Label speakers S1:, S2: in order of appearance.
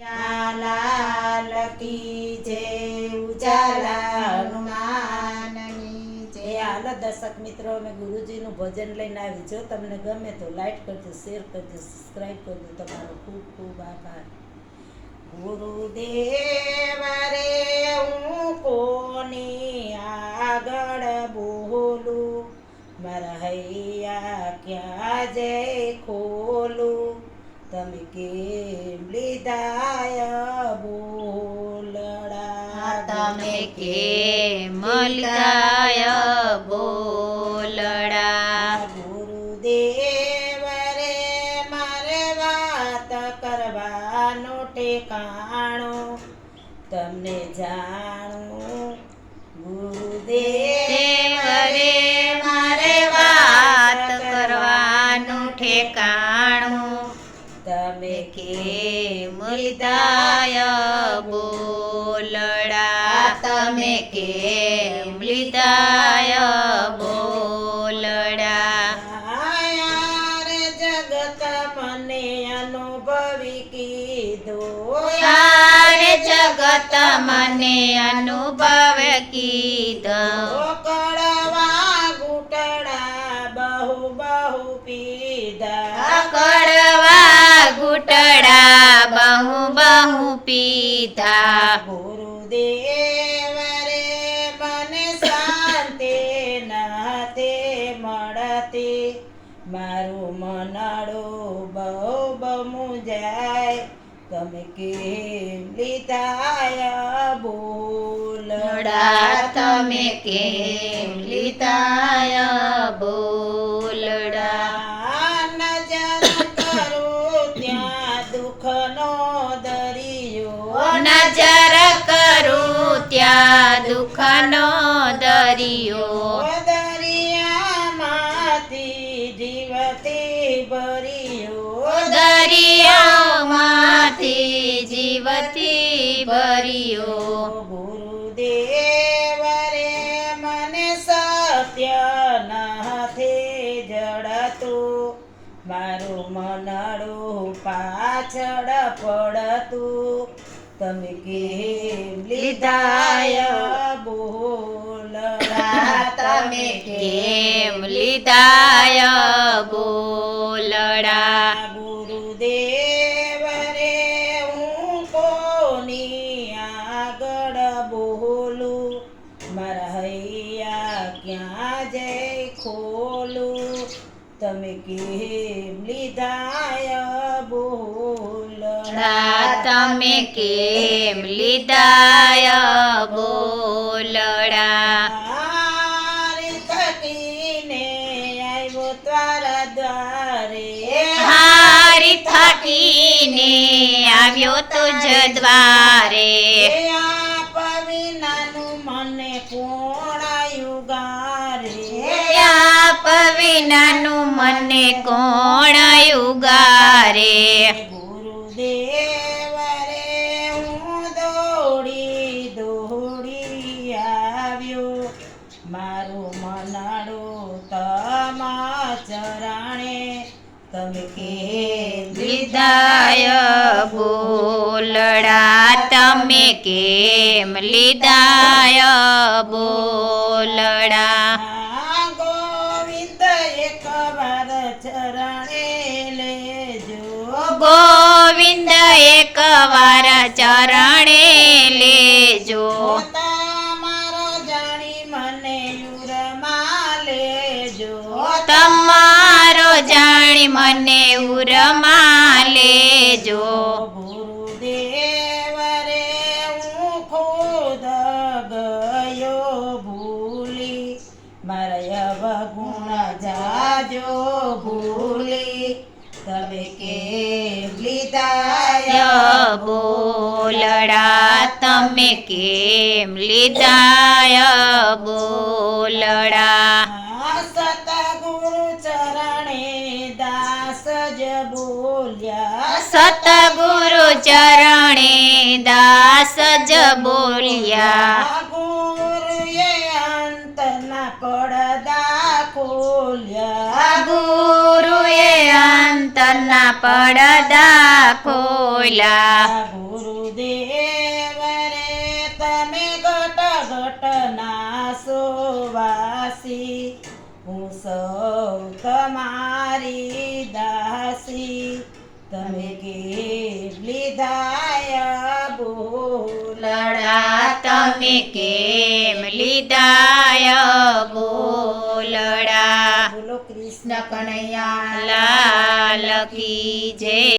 S1: લાલ કી હનુમાનની જય
S2: હાલો દર્શક મિત્રો, અમે ગુરુજીનું ભજન લઈને આવી. જો તમને ગમે તો લાઈક કરજો શેર કરજો સબસ્ક્રાઈબ કરજો. તમારો ખૂબ ખૂબ આભાર.
S1: ગુરુદેવ રે, હું કોની આગળ બોલું?
S2: મારા હૈયા ક્યાં જય ખોલું? તમે કેમ લીધાય બોલડા
S3: તમે કેમ લીધાય બોલડા?
S1: ગુરુદેવ રે મારે વાત કરવાનો ટેકાણો
S2: તમને જાણું ગુરુદેવ તમે
S3: કેમ લીધાય બોલડા?
S1: રે જગત મને અનુભવી કીધો.
S3: જગત મને અનુભવ કીધો.
S1: બહુ પીતા પીધા. ગુરુદેવ રે મને શાંતિ નાતે મળતી.
S2: મારું મનાડું બહુ બમુ જાય. તમે કેમ લીધાય બોલડા
S3: લડા તમે કેમ લીધાય
S1: દુઃખનો દરિયો. દરિયામાંથી જીવતી ભર્યો
S3: દરિયામાંથી જીવતી ભર્યો
S1: ગુરુદેવ રે મને સત્ય નથી જડતું.
S2: મારું મનાડું પાછળ પડતું. તમે કેમ લીધાય?
S3: તમે કેમ લીધાય બોલડા?
S1: ગુરુદેવ રે હું કોની આગળ બોલું?
S2: મારા હૈયા ક્યાં જઈ ખોલું? તમે કેમ લીધાય બોલડા?
S3: તમે કેમ લીધાય બોલડા?
S1: હારી થાકીને આવ્યો જ દ્વારે મને કોણ યુગારે
S3: આપ વિનાનું મને કોણ ગારે.
S1: ગુરુદેવ રે હું દોડી દોડી આવ્યો.
S2: મારું મનાડું તમા ચરણે
S3: લીધાય બોલડા તમે કેમ લીધાય બોલડા?
S1: ગોવિંદ એક વાર ચરણે લેજો.
S3: ગોવિંદ એક વાર ચરણે લેજો.
S1: તમારો જાણી મને યુરમાં લેજો.
S3: તમારો જાણી મને ઉરમાં લેજો
S1: ગુરુદેવ રે હું ખુદ ગયો ભૂલી.
S2: મારા અવગુણ જાજો ભૂલી. તમે કેમ લીધાય
S3: ય બોલડા તમે કેમ લીધાય બોલડા?
S1: સતગુરુ
S3: સતગુરુ ચરણે દાસ જ બોલ્યા.
S1: પડદા ખોલ્યા
S3: ગુરુએ અંત અંતરના પડદા ખોલ્યા
S1: ગુરુદેવ રે તમે ઘટ ઘટ ના સોવાસી હું સૌ તમારી દાસી. તમે કેટલી લીધાય બોલડા?
S3: લડા તમે કેમ લીધાય બોલડા?
S1: બોલો કૃષ્ણ કનૈયા,
S3: લાલ કી જય.